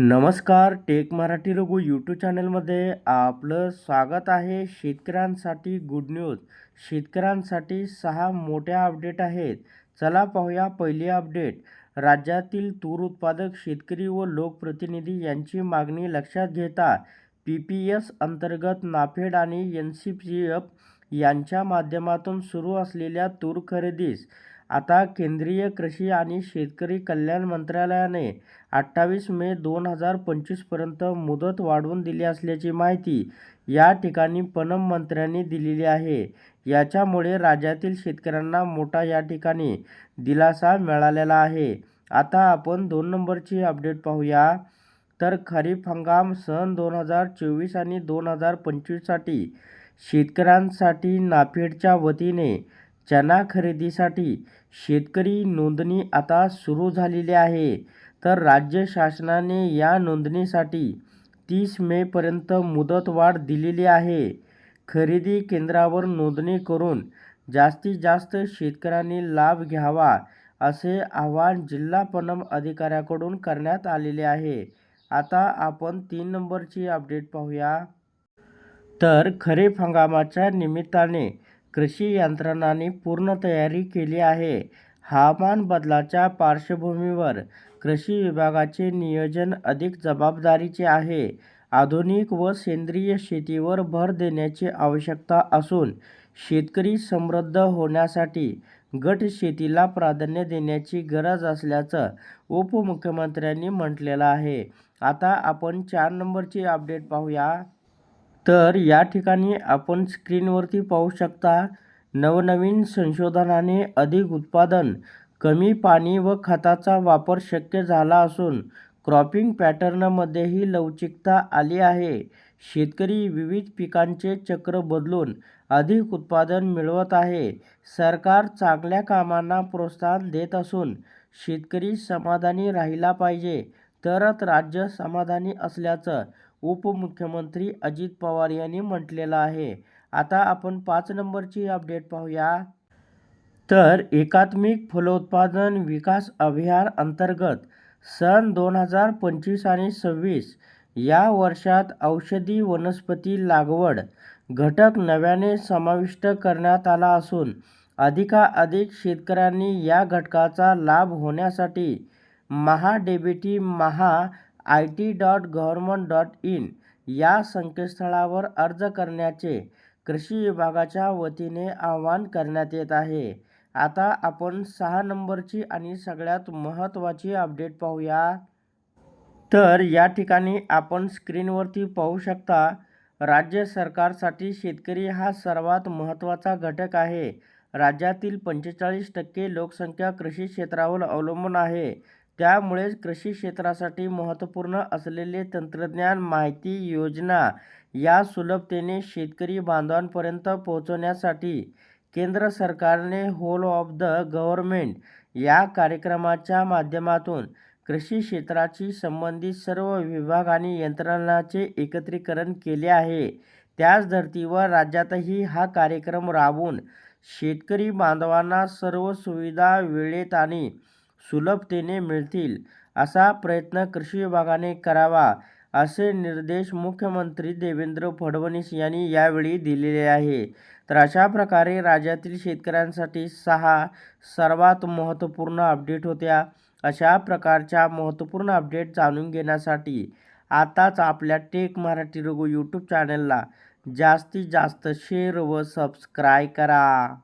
नमस्कार take Marathi Raghu YouTube चॅनलमध्ये आपलं स्वागत आहे. शेतकऱ्यांसाठी गुड न्यूज शेतकऱ्यांसाठी सहा मोठ्या अपडेट आहेत. चला पाहूया पहिली अपडेट राज्यातील तूर उत्पादक शेतकरी व लोकप्रतिनिधी यांची मागणी लक्षात घेता पी पी एस अंतर्गत नाफेड आणि एन सी पी एफ यांच्या माध्यमातून सुरू असलेल्या तूर खरेदीस आता केंद्रीय कृषी आणि शेतकरी कल्याण मंत्रालयाने अठ्ठावीस मे दोन हजार पंचवीसपर्यंत मुदत वाढवून दिली असल्याची माहिती या ठिकाणी पणन मंत्र्यांनी दिलेली आहे. याच्यामुळे राज्यातील शेतकऱ्यांना मोठा या ठिकाणी दिलासा मिळालेला आहे. आता आपण दोन नंबरची अपडेट पाहूया. तर खरीप हंगाम सन दोन हजार चोवीस आणि दोन हजार पंचवीससाठी शेतकऱ्यांसाठी नाफेडच्या वतीने चना खरेदीसाठी शेतकरी नोंदणी आता सुरू झालेली आहे. तर राज्य शासनाने या नोंदणीसाठी तीस मेपर्यंत मुदतवाढ दिलेली आहे. खरेदी केंद्रावर नोंदणी करून जास्तीत जास्त शेतकऱ्यांनी लाभ घ्यावा असे आवाहन जिल्हा पणन अधिकाऱ्याकडून करण्यात आलेले आहे. आता आपण तीन नंबरची अपडेट पाहूया. तर खरीप हंगामाच्या निमित्ताने कृषी यंत्रणांनी पूर्ण तयारी केली आहे. हवामान बदलाच्या पार्श्वभूमीवर कृषी विभागाचे नियोजन अधिक जबाबदारीचे आहे. आधुनिक व सेंद्रिय शेतीवर भर देण्याची आवश्यकता असून शेतकरी समृद्ध होण्यासाठी गट शेतीला प्राधान्य देण्याची गरज असल्याचं उपमुख्यमंत्र्यांनी म्हटलेलं आहे. आता आपण चार नंबरची अपडेट पाहूया. तर या ठिकाणी आपण स्क्रीनवरती पाहू शकता नवनवीन संशोधनाने अधिक उत्पादन कमी पाणी व खताचा वापर शक्य झाला असून क्रॉपिंग पॅटर्नमध्येही लवचिकता आली आहे. शेतकरी विविध पिकांचे चक्र बदलून अधिक उत्पादन मिळवत आहे. सरकार चांगल्या कामांना प्रोत्साहन देत असून शेतकरी समाधानी राहिला पाहिजे तरच राज्य समाधानी असल्याचं उपमुख्यमंत्री अजित पवार यांनी म्हटलेलं आहे. आता आपण पाच नंबरची अपडेट पाहूया. तर एकात्मिक फलोत्पादन विकास अभियान अंतर्गत सन दोन हजार पंचवीस आणि सव्वीस या वर्षात औषधी वनस्पती लागवड घटक नव्याने समाविष्ट करण्यात आला असून अधिकाधिक शेतकऱ्यांनी या घटकाचा लाभ होण्यासाठी Maha DBT Maha I T dot government dot in या संकेतस्थळावर अर्ज करण्याचे कृषी विभागाच्या वतीने आवाहन करण्यात येत आहे. आता आपण सहा नंबरची आणि सगळ्यात महत्त्वाची अपडेट पाहूया. तर या ठिकाणी आपण स्क्रीनवरती पाहू शकता राज्य सरकारसाठी शेतकरी हा सर्वात महत्त्वाचा घटक आहे. राज्यातील पंचेचाळीस टक्के लोकसंख्या कृषी क्षेत्रावर अवलंबून आहे. त्यामुळेच कृषी क्षेत्रासाठी महत्त्वपूर्ण असलेले तंत्रज्ञान माहिती योजना या सुलभतेने शेतकरी बांधवांपर्यंत पोहोचवण्यासाठी केंद्र सरकारने होल ऑफ द गव्हर्नमेंट या कार्यक्रमाच्या माध्यमातून कृषी क्षेत्राशी संबंधित सर्व विभाग आणि यंत्रणांचे एकत्रीकरण केले आहे. त्याच धर्तीवर राज्यातही हा कार्यक्रम राबवून शेतकरी बांधवांना सर्व सुविधा वेळेत आणि सुलभतेने मिळतील असा प्रयत्न कृषी विभागाने करावा असे निर्देश मुख्यमंत्री देवेंद्र फडणवीस यांनी यावेळी दिलेले आहे. तर अशा प्रकारे राज्यातील शेतकऱ्यांसाठी सहा सर्वात महत्त्वपूर्ण अपडेट होत्या. अशा प्रकारच्या महत्त्वपूर्ण अपडेट जाणून घेण्यासाठी आताच आपल्या टेक मराठी रघु यूट्यूब चॅनलला जास्तीत जास्त शेअर व सबस्क्राय करा.